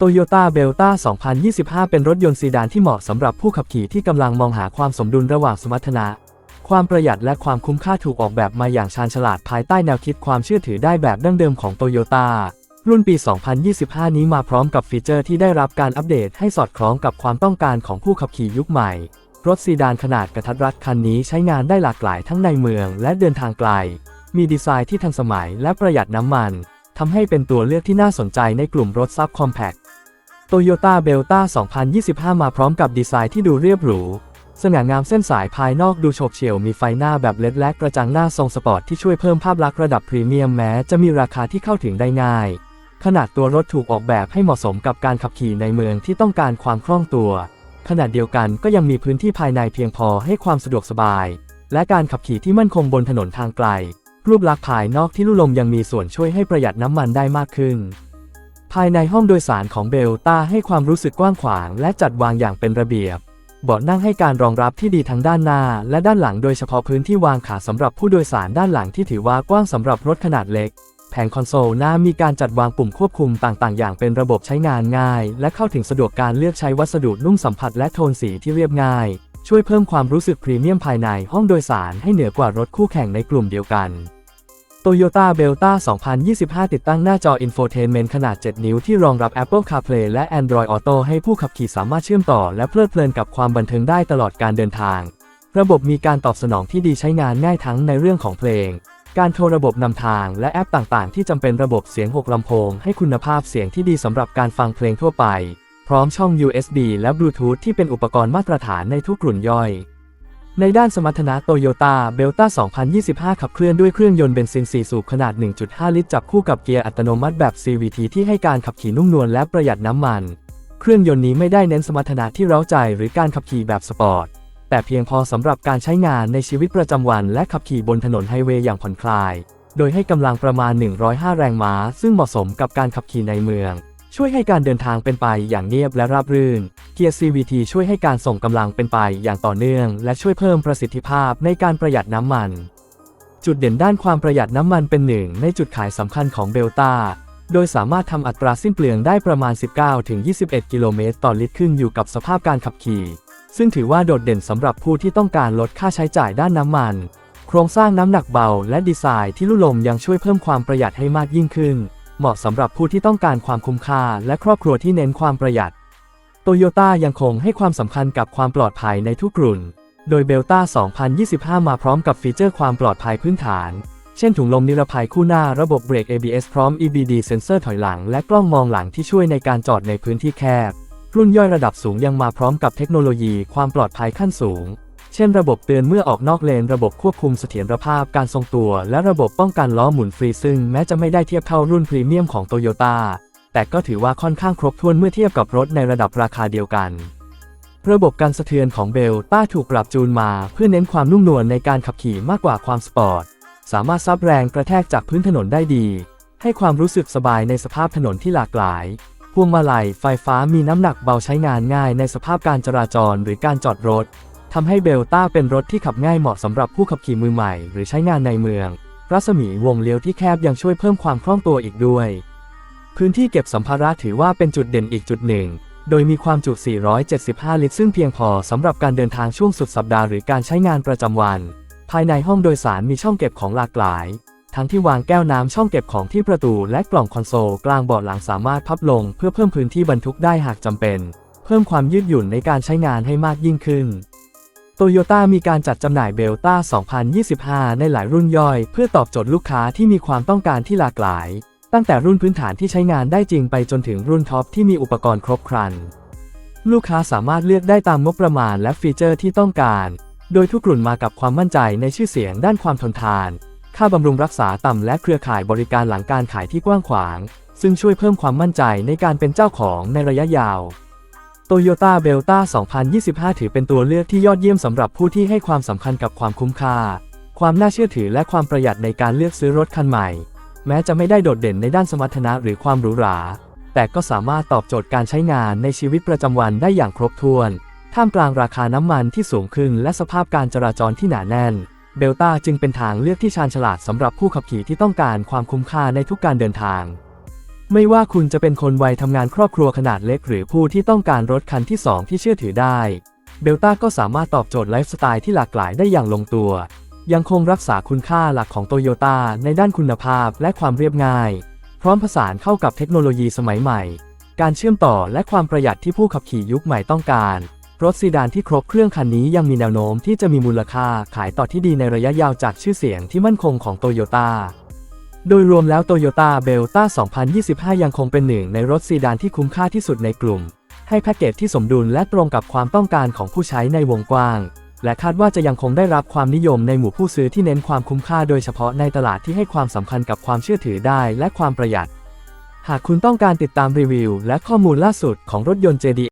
Toyota Belta 2025 เป็นรถยนต์ซีดานที่เหมาะสำหรับผู้ขับขี่ที่กำลังมองหาความสมดุลระหว่างสมรรถนะ ความประหยัดและความคุ้มค่าถูกออกแบบมาอย่างชาญฉลาดภายใต้แนวคิดความเชื่อถือได้แบบดั้งเดิมของ Toyota รุ่นปี 2025 นี้มาพร้อมกับฟีเจอร์ที่ได้รับการอัปเดตให้สอดคล้องกับความต้องการของผู้ขับขี่ยุคใหม่ รถซีดานขนาดกระทัดรัดคันนี้ใช้งานได้หลากหลายทั้งในเมืองและเดินทางไกล มีดีไซน์ที่ทันสมัยและประหยัดน้ำมันทำให้เป็นตัวเลือกที่น่าสนใจในกลุ่มรถซับคอมแพค Toyota Belta 2025 มาพร้อมกับดีไซน์ที่ดูเรียบหรู สง่างามเส้นสายภายนอกดูโฉบเฉี่ยวมีไฟหน้าแบบเล็ดและกระจังหน้าทรงสปอร์ตที่ช่วยเพิ่มภาพลักษณ์ระดับพรีเมียมแม้จะมีราคาที่เข้าถึงได้ง่าย ขนาดตัวรถถูกออกแบบให้เหมาะสมกับการขับขี่ในเมืองที่ต้องการความคล่องตัว ขนาดเดียวกันก็ยังมีพื้นที่ภายในเพียงพอให้ความสะดวกสบาย และการขับขี่ที่มั่นคงบนถนนทางไกล รูปลักษณ์ภายนอกที่ลุ่ลมยังมีส่วนช่วยให้ประหยัดน้ำมันได้มากขึ้น ภายในห้องโดยสารของเบลต้าให้ความรู้สึกกว้างขวาง และจัดวางอย่างเป็นระเบียบ เบาะนั่งให้การรองรับที่ดีทั้งด้านหน้า และด้านหลังโดยเฉพาะพื้นที่วางขาสำหรับผู้โดยสารด้านหลังที่ถือว่ากว้างสำหรับรถขนาดเล็ก แผงคอนโซลหน้ามีการจัดวางปุ่มควบคุมต่างๆ อย่างเป็นระบบใช้งานง่าย และเข้าถึงสะดวกการเลือกใช้วัสดุนุ่มสัมผัสและโทนสีที่เรียบง่าย ช่วยเพิ่มความรู้สึกพรีเมียมภายในห้องโดยสารให้เหนือกว่ารถคู่แข่งในกลุ่มเดียวกัน Toyota Belta 2025 ติดตั้งหน้าจอ Infotainment ขนาด 7 นิ้วที่รองรับ Apple CarPlay และ Android Auto ให้ผู้ขับขี่สามารถเชื่อมต่อ และเพลิดเพลินกับความบันเทิงได้ตลอดการเดินทาง ระบบมีการตอบสนองที่ดีใช้งานง่ายทั้งในเรื่องของเพลง การโทรระบบนำทางและแอปต่างๆ ที่จำเป็นระบบเสียง 6ลำโพง ให้คุณภาพเสียงที่ดีสำหรับการฟังเพลงทั่วไป พร้อมช่อง USB และ Bluetooth ที่เป็นอุปกรณ์มาตรฐานในทุกรุ่นย่อย ในด้านสมรรถนะโตโยต้าเบลต้า2025 ขับเคลื่อนด้วยเครื่องยนต์เบนซิน 4 สูบขนาด 1.5 ลิตร จับคู่กับเกียร์อัตโนมัติแบบ CVT ที่ให้การขับขี่นุ่มนวลและประหยัดน้ำมัน เครื่องยนต์นี้ไม่ได้เน้นสมรรถนะที่เร้าใจหรือการขับขี่แบบสปอร์ต แต่เพียงพอสำหรับการใช้งานในชีวิตประจำวันและขับขี่บนถนนไฮเวย์อย่างผ่อนคลาย โดยให้กำลังประมาณ 105 แรงม้า ซึ่งเหมาะสมกับการขับขี่ในเมือง ช่วยให้การเดินทางเป็นไปอย่างเงียบและราบรื่น เกียร์ CVT ช่วยให้การส่งกำลังเป็นไปอย่างต่อเนื่อง และช่วยเพิ่มประสิทธิภาพในการประหยัดน้ำมัน จุดเด่นด้านความประหยัดน้ำมันเป็นหนึ่งในจุดขายสำคัญของเบลตาโดยสามารถทำอัตราสิ้นเปลืองได้ประมาณ 19-21 กิโลเมตรต่อลิตรขึ้นอยู่กับสภาพการขับขี่ ซึ่งถือว่าโดดเด่นสำหรับผู้ที่ต้องการลดค่าใช้จ่ายด้านน้ำมัน โครงสร้างน้ำหนักเบาและดีไซน์ที่ลุ่ลมยังช่วยเพิ่มความประหยัดให้มากยิ่งขึ้น เหมาะสำหรับผู้ที่ต้องการความคุ้มค่าและครอบครัวที่เน้นความประหยัด โตโยต้ายังคงให้ความสำคัญกับความปลอดภัยในทุกรุ่น โดยเบลต้า2025 มาพร้อมกับฟีเจอร์ความปลอดภัยพื้นฐาน เช่นถุงลมนิรภัยคู่หน้าระบบเบรก ABS พร้อม EBD เซนเซอร์ถอยหลัง และกล้องมองหลังที่ช่วยในการจอดในพื้นที่แคบ รุ่นย่อยระดับสูงยังมาพร้อมกับเทคโนโลยีความปลอดภัยขั้นสูง เช่นระบบเตือนเมื่อออกนอกเลน ระบบควบคุมเสถียรภาพการทรงตัว และระบบป้องกันล้อหมุนฟรีซึ่งแม้จะไม่ได้เทียบเท่ารุ่นพรีเมียมของโตโยต้าแต่ก็ถือว่าค่อนข้างครบถ้วนเมื่อเทียบกับรถในระดับราคาเดียวกัน ระบบการสะเทือนของเบลต้าถูกปรับจูนมาเพื่อเน้นความนุ่มนวลในการขับขี่มากกว่าความสปอร์ต สามารถซับแรงกระแทกจากพื้นถนนได้ดี ให้ความรู้สึกสบายในสภาพถนนที่หลากหลาย พวงมาลัยไฟฟ้ามีน้ำหนักเบาใช้งานง่ายในสภาพการจราจรหรือการจอดรถ ทำให้เบลต้าเป็นรถที่ขับง่ายเหมาะสำหรับผู้ขับขี่มือใหม่ หรือใช้งานในเมือง รัศมีวงเลี้ยวที่แคบยังช่วยเพิ่มความคล่องตัวอีกด้วย พื้นที่เก็บสัมภาระถือว่าเป็นจุดเด่นอีกจุดหนึ่ง โดยมีความจุ 475 ลิตร ซึ่งเพียงพอสำหรับการเดินทางช่วงสุดสัปดาห์หรือการใช้งานประจำวัน ภายในห้องโดยสารมีช่องเก็บของหลากหลาย ทั้งที่วางแก้วน้ำช่องเก็บของที่ประตูและกล่องคอนโซลกลางเบาะหลังสามารถพับลง เพื่อเพิ่มพื้นที่บรรทุกได้หากจำเป็น เพิ่มความยืดหยุ่นในการใช้งานให้มากยิ่งขึ้น โตโยต้ามีการจัดจำหน่ายเบลต้า 2025 ในหลายรุ่นย่อย เพื่อตอบโจทย์ลูกค้าที่มีความต้องการที่หลากหลาย ตั้งแต่รุ่นพื้นฐานที่ใช้งานได้จริงไปจนถึงรุ่นท็อปที่มีอุปกรณ์ครบครัน ลูกค้าสามารถเลือกได้ตามงบประมาณและฟีเจอร์ที่ต้องการ โดยทุกรุ่นมากับความมั่นใจในชื่อเสียงด้านความทนทาน ค่าบำรุงรักษาต่ำและเครือข่ายบริการหลังการขายที่กว้างขวาง ซึ่งช่วยเพิ่มความมั่นใจในการเป็นเจ้าของในระยะยาว Toyota Belta 2025 ถือเป็นตัวเลือกที่ยอดเยี่ยมสำหรับผู้ที่ให้ความสำคัญกับความคุ้มค่า ความน่าเชื่อถือและความประหยัดในการเลือกซื้อรถคันใหม่ แม้จะไม่ได้โดดเด่นในด้านสมรรถนะหรือความหรูหรา แต่ก็สามารถตอบโจทย์การใช้งานในชีวิตประจำวันได้อย่างครบถ้วน ท่ามกลางราคาน้ำมันที่สูงขึ้นและสภาพการจราจรที่หนาแน่น เบลต้าจึงเป็นทางเลือกที่ชาญฉลาดสำหรับผู้ขับขี่ที่ต้องการความคุ้มค่าในทุกการเดินทาง ไม่ว่าคุณจะเป็นคนวัยทำงานครอบครัวขนาดเล็ก หรือผู้ที่ต้องการรถคันที่ 2 ที่เชื่อถือได้ เบลต้าก็สามารถตอบโจทย์ไลฟ์สไตล์ที่หลากหลายได้อย่างลงตัว ยังคงรักษาคุณค่าหลักของโตโยต้าในด้านคุณภาพและความเรียบง่าย พร้อมผสานเข้ากับเทคโนโลยีสมัยใหม่ การเชื่อมต่อและความประหยัดที่ผู้ขับขี่ยุคใหม่ต้องการ รถซีดานที่ครบเครื่องคันนี้ยังมีแนวโน้มที่จะมีมูลค่าขายต่อที่ดีในระยะยาวจากชื่อเสียงที่มั่นคงของโตโยต้า โดยรวมแล้วโตโยต้าเบลต้า2025 ยังคงเป็นหนึ่งในรถซีดานที่คุ้มค่าที่สุดในกลุ่ม ให้แพ็กเกจที่สมดุลและตรงกับความต้องการของผู้ใช้ในวงกว้าง และคาดว่าจะยังคงได้รับความนิยมในหมู่ผู้ซื้อที่เน้นความคุ้มค่าโดยเฉพาะในตลาดที่ให้ความสำคัญกับความเชื่อถือได้และความประหยัด หากคุณต้องการติดตามรีวิว และข้อมูลล่าสุดของรถยนต์ JD